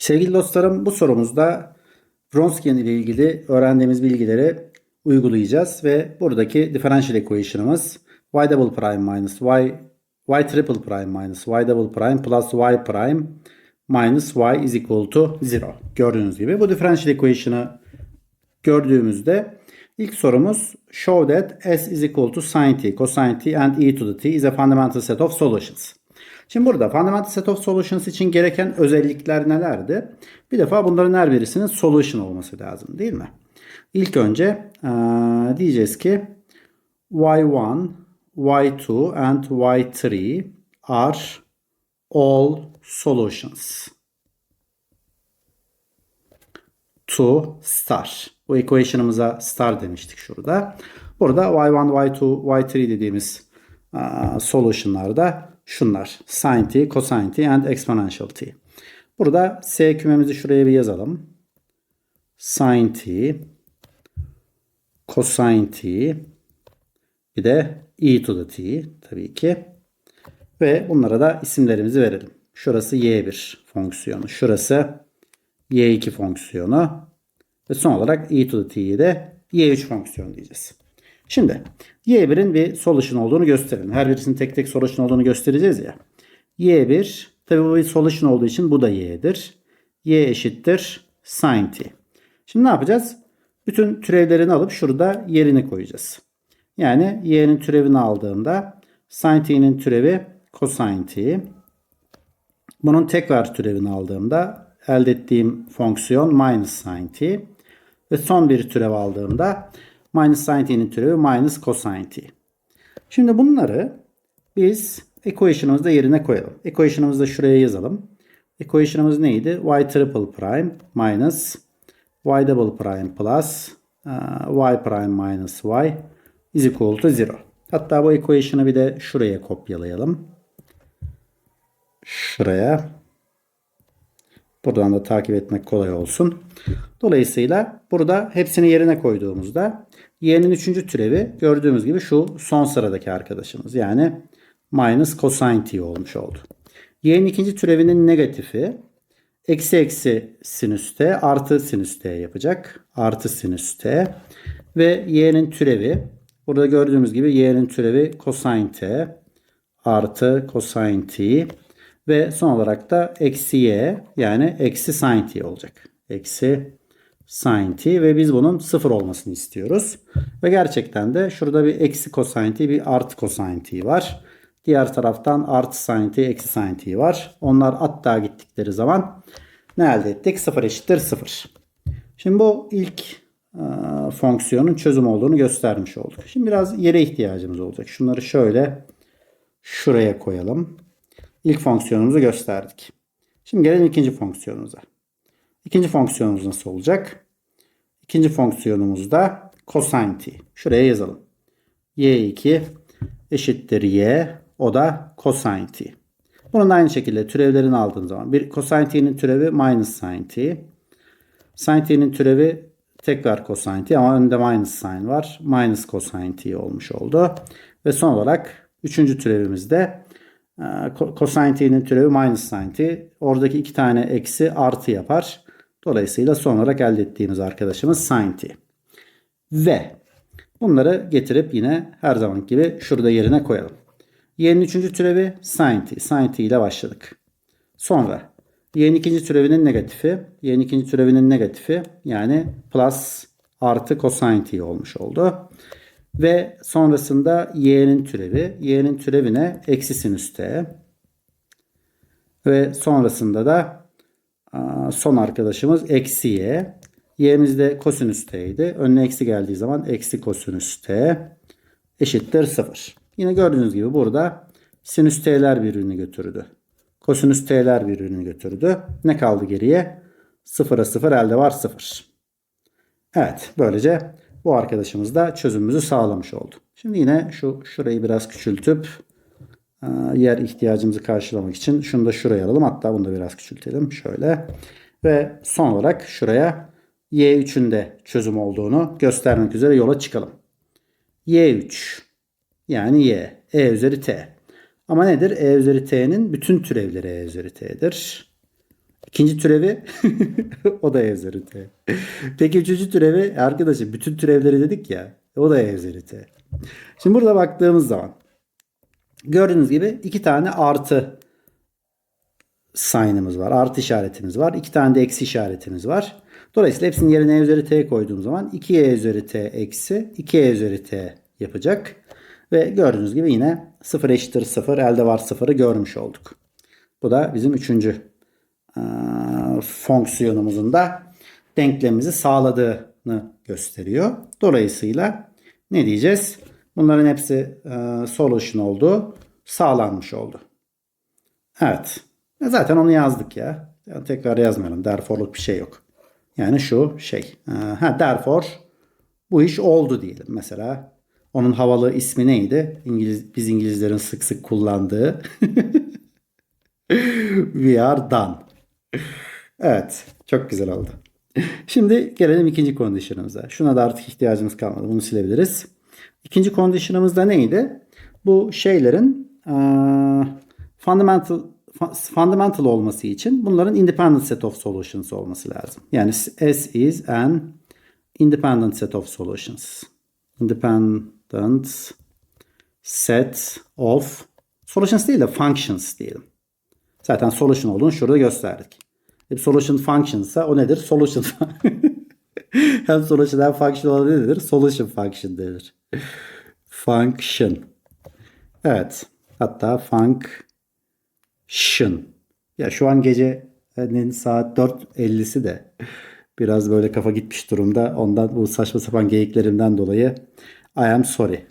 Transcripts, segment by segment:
Sevgili dostlarım bu sorumuzda Wronskian ile ilgili öğrendiğimiz bilgileri uygulayacağız ve buradaki differential equation'ımız y double prime minus y y triple prime minus y double prime plus y prime minus y is equal to 0. Gördüğünüz gibi bu differential equation'ı gördüğümüzde ilk sorumuz show that s is equal to sin t, cosine t and e to the t is a fundamental set of solutions. Şimdi burada fundamental set of solutions için gereken özellikler nelerdi? Bir defa bunların her birisinin solution olması lazım değil mi? İlk önce eee, diyeceğiz ki y1, y2 and y3 are all solutions to star. Bu equation'ımıza star demiştik şurada. Burada y1, y2, y3 dediğimiz solution'larda şunlar. Sin t, cosine t and exponential t. Burada s kümemizi şuraya bir yazalım. Sin t, cosine t, bir de e to the t tabii ki. Ve bunlara da isimlerimizi verelim. Şurası y1 fonksiyonu. Şurası y2 fonksiyonu. Ve son olarak e to the t'yi de y3 fonksiyonu diyeceğiz. Şimdi y1'in bir solution olduğunu gösterelim. Her birisinin tek tek solution olduğunu göstereceğiz ya. y1 tabii bu bir solution olduğu için bu da y'dir. y eşittir sin t. Şimdi ne yapacağız? Bütün türevlerini alıp şurada yerine koyacağız. Yani y'nin türevini aldığımda sin t'nin türevi cosine t. Bunun tekrar türevini aldığımda elde ettiğim fonksiyon minus sin t. Ve son bir türev aldığımda minus sin t'nin türevi minus cosine t. Şimdi bunları biz equation'ımızda yerine koyalım. Equation'ımızda şuraya yazalım. Equation'ımız neydi? y triple prime minus y double prime plus uh, y prime minus y is equal to 0. Hatta bu equation'ı bir de şuraya kopyalayalım. Şuraya. Buradan da takip etmek kolay olsun. Dolayısıyla burada hepsini yerine koyduğumuzda y'nin üçüncü türevi gördüğümüz gibi şu son sıradaki arkadaşımız. Yani minus cosine t olmuş oldu. y'nin ikinci türevinin negatifi eksi eksi sinüs t artı sinüs t yapacak. Artı sinüs t ve y'nin türevi burada gördüğümüz gibi y'nin türevi cosine t artı cosine t ve son olarak da eksi y yani eksi sin t olacak. Eksi sin t ve biz bunun sıfır olmasını istiyoruz. Ve gerçekten de şurada bir eksi cosine t bir artı cosine t var. Diğer taraftan artı sin t eksi sin t var. Onlar hatta gittikleri zaman ne elde ettik? 0 eşittir 0. Şimdi bu ilk e, fonksiyonun çözüm olduğunu göstermiş olduk. Şimdi biraz yere ihtiyacımız olacak. Şunları şöyle şuraya koyalım. İlk fonksiyonumuzu gösterdik. Şimdi gelelim ikinci fonksiyonumuza. İkinci fonksiyonumuz nasıl olacak? İkinci fonksiyonumuz da cosine t. Şuraya yazalım. y2 eşittir y. O da cosine t. Bunun aynı şekilde türevlerini aldığım zaman bir cosine t'nin türevi minus sin t. Sin t'nin türevi tekrar cosine t ama önünde minus sin var. Minus cosine t olmuş oldu. Ve son olarak üçüncü türevimiz de e, cosine t'nin türevi minus sin t. Oradaki iki tane eksi artı yapar. Dolayısıyla son olarak elde ettiğimiz arkadaşımız sin t. Ve bunları getirip yine her zaman gibi şurada yerine koyalım. Y'nin üçüncü türevi sin t. Sin t ile başladık. Sonra y'nin ikinci türevinin negatifi. Y'nin ikinci türevinin negatifi yani plus artı cosine t olmuş oldu. Ve sonrasında y'nin türevi. Y'nin türevine eksi sinüs t. Ve sonrasında da son arkadaşımız eksi y. Y'miz de kosinüs t'ydi. Önüne eksi geldiği zaman eksi kosinüs t eşittir 0. Yine gördüğünüz gibi burada sinüs t'ler birbirini götürdü. Kosinüs t'ler birbirini götürdü. Ne kaldı geriye? 0'a 0 elde var 0. Evet böylece bu arkadaşımız da çözümümüzü sağlamış oldu. Şimdi yine şu şurayı biraz küçültüp e, yer ihtiyacımızı karşılamak için şunu da şuraya alalım. Hatta bunu da biraz küçültelim. Şöyle. Ve son olarak şuraya y3'ün de çözüm olduğunu göstermek üzere yola çıkalım. y3 yani y. e üzeri t. Ama nedir? e üzeri t'nin bütün türevleri e üzeri t'dir. İkinci türevi o da e üzeri t. Peki üçüncü türevi arkadaşım bütün türevleri dedik ya o da e üzeri t. Şimdi burada baktığımız zaman gördüğünüz gibi iki tane artı sign'ımız var. Artı işaretimiz var. İki tane de eksi işaretimiz var. Dolayısıyla hepsinin yerine e üzeri t koyduğum zaman 2e üzeri t eksi 2e üzeri t yapacak. Ve gördüğünüz gibi yine 0 eşittir 0 elde var 0'ı görmüş olduk. Bu da bizim üçüncü fonksiyonumuzun da denklemimizi sağladığını gösteriyor. Dolayısıyla ne diyeceğiz? Bunların hepsi e, solution oldu. Sağlanmış oldu. Evet. E, Zaten onu yazdık ya. Yani tekrar yazmayalım. Therefore'luk bir şey yok. Yani şu şey. e, Ha, therefore bu iş oldu diyelim. Mesela onun havalı ismi neydi? İngiliz, biz İngilizlerin sık sık kullandığı We are done. Evet. Çok güzel oldu. Şimdi gelelim ikinci condition'ımıza. Şuna da artık ihtiyacımız kalmadı. Bunu silebiliriz. İkinci condition'ımız da neydi? Bu şeylerin eee, fundamental fu- fundamental olması için bunların independent set of solutions olması lazım. Yani S is an independent set of solutions. Independent set of solutions değil de functions diyelim. Zaten solution olduğunu şurada gösterdik. Solution function ise o nedir? Solution. hem solution hem function olan nedir? Solution function denir. Function. Evet. Hatta function. Ya şu an gecenin saat 4.50'si de biraz böyle kafa gitmiş durumda. Ondan bu saçma sapan geyiklerimden dolayı I am sorry.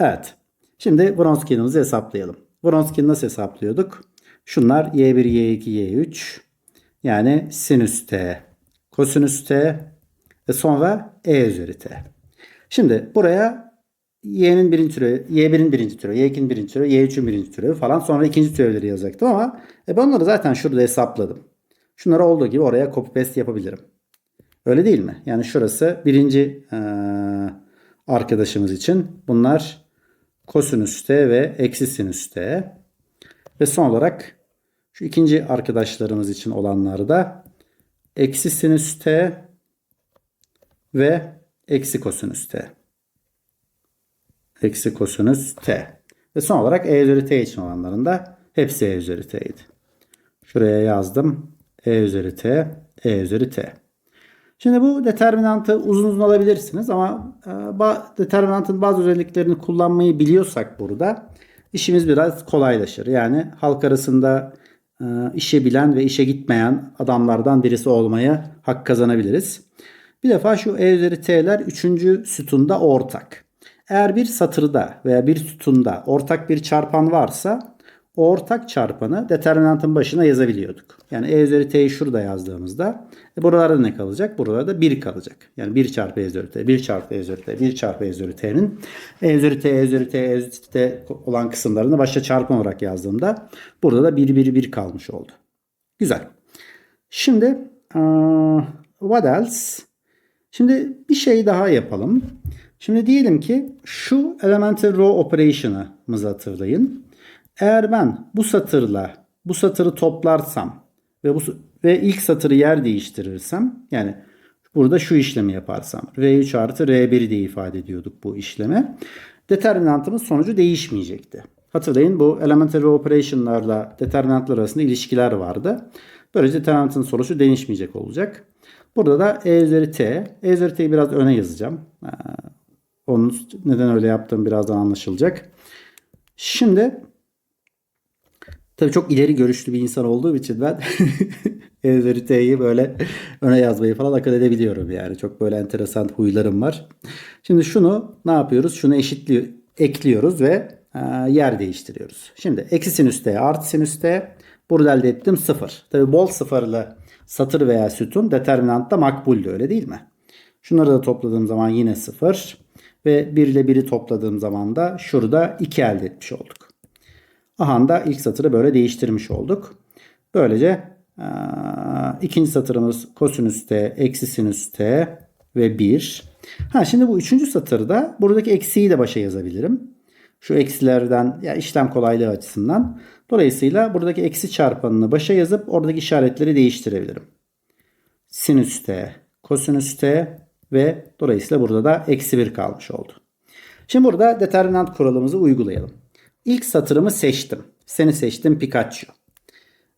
Evet. Şimdi Wronski'nimizi hesaplayalım. Wronski'ni nasıl hesaplıyorduk? Şunlar y1, y2, y3. Yani sinüs t, kosinüs t ve sonra e üzeri t. Şimdi buraya y'nin birinci türevi, y1'in birinci türevi, y2'nin birinci türevi, y3'ün birinci türevi falan sonra ikinci türevleri yazacaktım ama e ben onları zaten şurada hesapladım. Şunları olduğu gibi oraya copy paste yapabilirim. Öyle değil mi? Yani şurası birinci eee, arkadaşımız için bunlar kosinüs t ve eksi sinüs t. Ve son olarak şu ikinci arkadaşlarımız için olanları da eksi sinüs t ve eksi kosinüs t. Eksi kosinüs t. Ve son olarak e üzeri t için olanların da hepsi e üzeri t'ydi. Şuraya yazdım. e üzeri t, e üzeri t. Şimdi bu determinantı uzun uzun alabilirsiniz ama e, determinantın bazı özelliklerini kullanmayı biliyorsak burada işimiz biraz kolaylaşır. Yani halk arasında işe bilen ve işe gitmeyen adamlardan birisi olmaya hak kazanabiliriz. Bir defa şu e üzeri t'ler 3. sütunda ortak. Eğer bir satırda veya bir sütunda ortak bir çarpan varsa ortak çarpanı determinantın başına yazabiliyorduk. Yani e üzeri t'yi şurada yazdığımızda e buralarda ne kalacak? Buralarda 1 kalacak. Yani 1 çarpı e üzeri t, 1 çarpı e üzeri t, 1 çarpı e üzeri t'nin e üzeri t, e üzeri t, e üzeri t olan kısımlarını başta çarpım olarak yazdığımda burada da 1, 1, 1 kalmış oldu. Güzel. Şimdi uh, what else? Şimdi bir şey daha yapalım. Şimdi diyelim ki şu elementary row operation'ımızı hatırlayın. Eğer ben bu satırla bu satırı toplarsam ve bu ve ilk satırı yer değiştirirsem yani burada şu işlemi yaparsam R3 artı R1 diye ifade ediyorduk bu işlemi. Determinantımız sonucu değişmeyecekti. Hatırlayın bu elementary operation'larla determinantlar arasında ilişkiler vardı. Böylece determinantın sonucu değişmeyecek olacak. Burada da E üzeri T. E üzeri T'yi biraz öne yazacağım. Ee, Onun neden öyle yaptığım birazdan anlaşılacak. Şimdi tabii çok ileri görüşlü bir insan olduğum için ben E üzeri T'yi böyle öne yazmayı falan akıl edebiliyorum yani. Çok böyle enteresan huylarım var. Şimdi şunu ne yapıyoruz? Şunu eşitliyor, ekliyoruz ve e, yer değiştiriyoruz. Şimdi eksi sinüs T artı sinüs T burada elde ettim 0. Tabii bol sıfırlı satır veya sütun determinantta makbuldü öyle değil mi? Şunları da topladığım zaman yine 0 ve 1 ile 1'i topladığım zaman da şurada 2 elde etmiş olduk. Aha da ilk satırı böyle değiştirmiş olduk. Böylece eee, ikinci satırımız kosinüs t, eksi sinüs t ve 1. Ha şimdi bu üçüncü satırda buradaki eksiği de başa yazabilirim. Şu eksilerden ya işlem kolaylığı açısından. Dolayısıyla buradaki eksi çarpanını başa yazıp oradaki işaretleri değiştirebilirim. Sinüs t, kosinüs t ve dolayısıyla burada da eksi 1 kalmış oldu. Şimdi burada determinant kuralımızı uygulayalım. İlk satırımı seçtim. Seni seçtim Pikachu.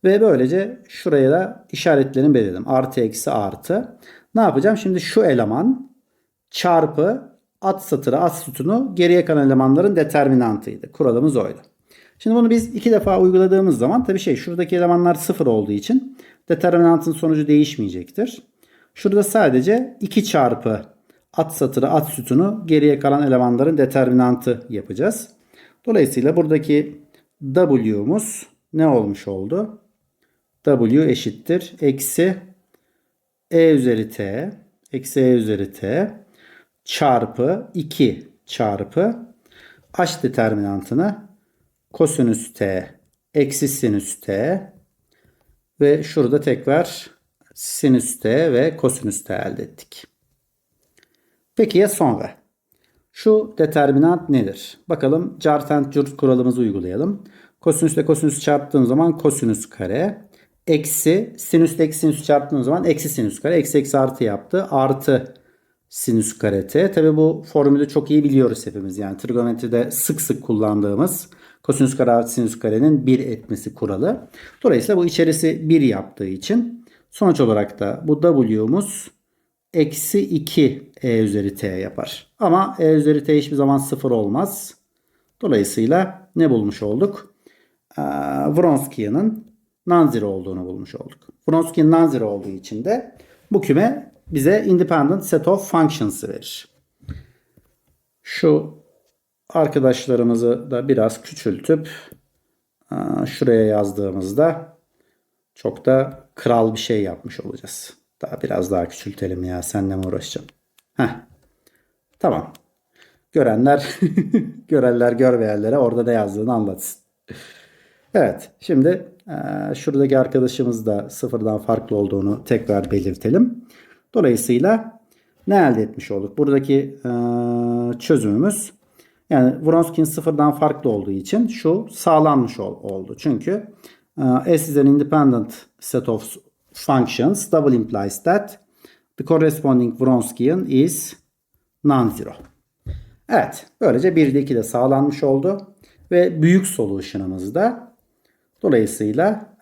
Ve böylece şuraya da işaretlerini belirledim. Artı eksi artı. Ne yapacağım? Şimdi şu eleman çarpı at satırı at sütunu geriye kalan elemanların determinantıydı. Kuralımız oydu. Şimdi bunu biz iki defa uyguladığımız zaman tabii şey şuradaki elemanlar sıfır olduğu için determinantın sonucu değişmeyecektir. Şurada sadece 2 çarpı at satırı at sütunu geriye kalan elemanların determinantı yapacağız. Dolayısıyla buradaki W'muz ne olmuş oldu? W eşittir. Eksi E üzeri T. Eksi E üzeri T. Çarpı 2 çarpı H determinantını kosinüs T eksi sinüs T ve şurada tekrar sinüs T ve kosinüs T elde ettik. Peki ya sonra? Şu determinant nedir? Bakalım Cartent curt kuralımızı uygulayalım. Kosinüs ile kosinüs çarptığım zaman kosinüs kare. Eksi sinüs ile eksi sinüs çarptığım zaman eksi sinüs kare. Eksi eksi artı yaptı. Artı sinüs kare t. Tabi bu formülü çok iyi biliyoruz hepimiz. Yani trigonometride sık sık kullandığımız kosinüs kare artı sinüs karenin 1 etmesi kuralı. Dolayısıyla bu içerisi 1 yaptığı için sonuç olarak da bu w'muz eksi 2 e üzeri t yapar. Ama e üzeri t hiçbir zaman 0 olmaz. Dolayısıyla ne bulmuş olduk? Ee, Wronski'nin non-zero olduğunu bulmuş olduk. Wronski'nin non-zero olduğu için de bu küme bize independent set of functions'ı verir. Şu arkadaşlarımızı da biraz küçültüp aa, şuraya yazdığımızda çok da kral bir şey yapmış olacağız. Daha biraz daha küçültelim ya. Seninle mi uğraşacağım? Heh. Tamam. Görenler görenler görmeyenlere orada ne yazdığını anlatsın. Evet. Şimdi e, şuradaki arkadaşımız da sıfırdan farklı olduğunu tekrar belirtelim. Dolayısıyla ne elde etmiş olduk? Buradaki e, çözümümüz yani Wronski'nin sıfırdan farklı olduğu için şu sağlanmış ol, oldu. Çünkü e, S is an independent set of functions. Double implies that the corresponding Wronskian is non-zero. Evet. Böylece 1'de 2 de sağlanmış oldu. Ve büyük solution'ımızda dolayısıyla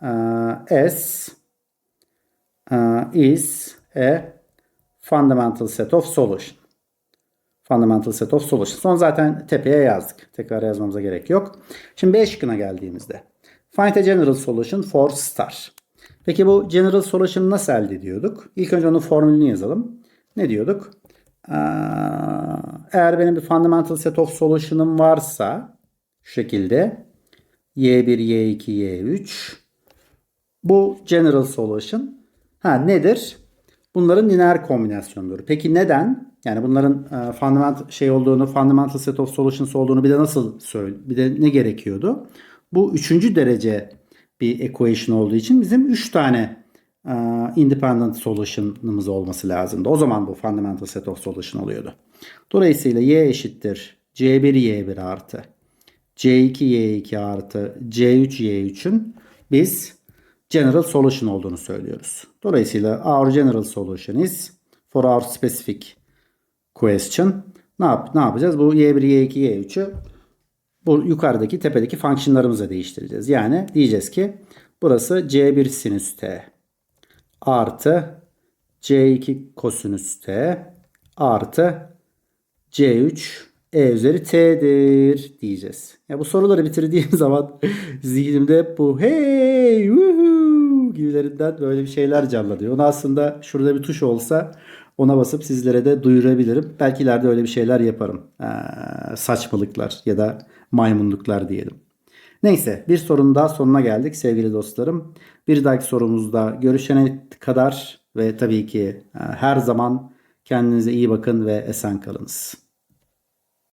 e, S e, is a fundamental set of solution. Fundamental set of solution. Son zaten tepeye yazdık. Tekrar yazmamıza gerek yok. Şimdi B şıkkına geldiğimizde. Find a general solution for star. Peki bu general solution'ı nasıl elde ediyorduk? İlk önce onun formülünü yazalım. Ne diyorduk? Eğer benim bir fundamental set of solution'ım varsa şu şekilde y1, y2, y3 bu general solution ha nedir? Bunların lineer kombinasyonudur. Peki neden? Yani bunların e, fundamental şey olduğunu, fundamental set of solutions olduğunu bir de nasıl söyle? Bir de ne gerekiyordu? Bu üçüncü derece bir equation olduğu için bizim üç tane e, independent solution'ımız olması lazımdı. O zaman bu fundamental set of solution oluyordu. Dolayısıyla y eşittir c1 y1 artı c2 y2 artı c3 y3'ün biz general solution olduğunu söylüyoruz. Dolayısıyla our general solution is for our specific question ne, yap ne yapacağız? Bu y1, y2, y3'ü bu yukarıdaki tepedeki fonksiyonlarımıza değiştireceğiz. Yani diyeceğiz ki burası c1 sinüs t artı c2 kosinüs t artı c3 e üzeri t'dir diyeceğiz. Ya bu soruları bitirdiğim zaman zihnimde hep bu hey woohoo gibilerinden böyle bir şeyler canlanıyor. Onu aslında şurada bir tuş olsa ona basıp sizlere de duyurabilirim. Belki ileride öyle bir şeyler yaparım. Ee, saçmalıklar ya da maymunluklar diyelim. Neyse bir sorunun daha sonuna geldik sevgili dostlarım. Bir dahaki sorumuzda görüşene kadar ve tabii ki her zaman kendinize iyi bakın ve esen kalınız.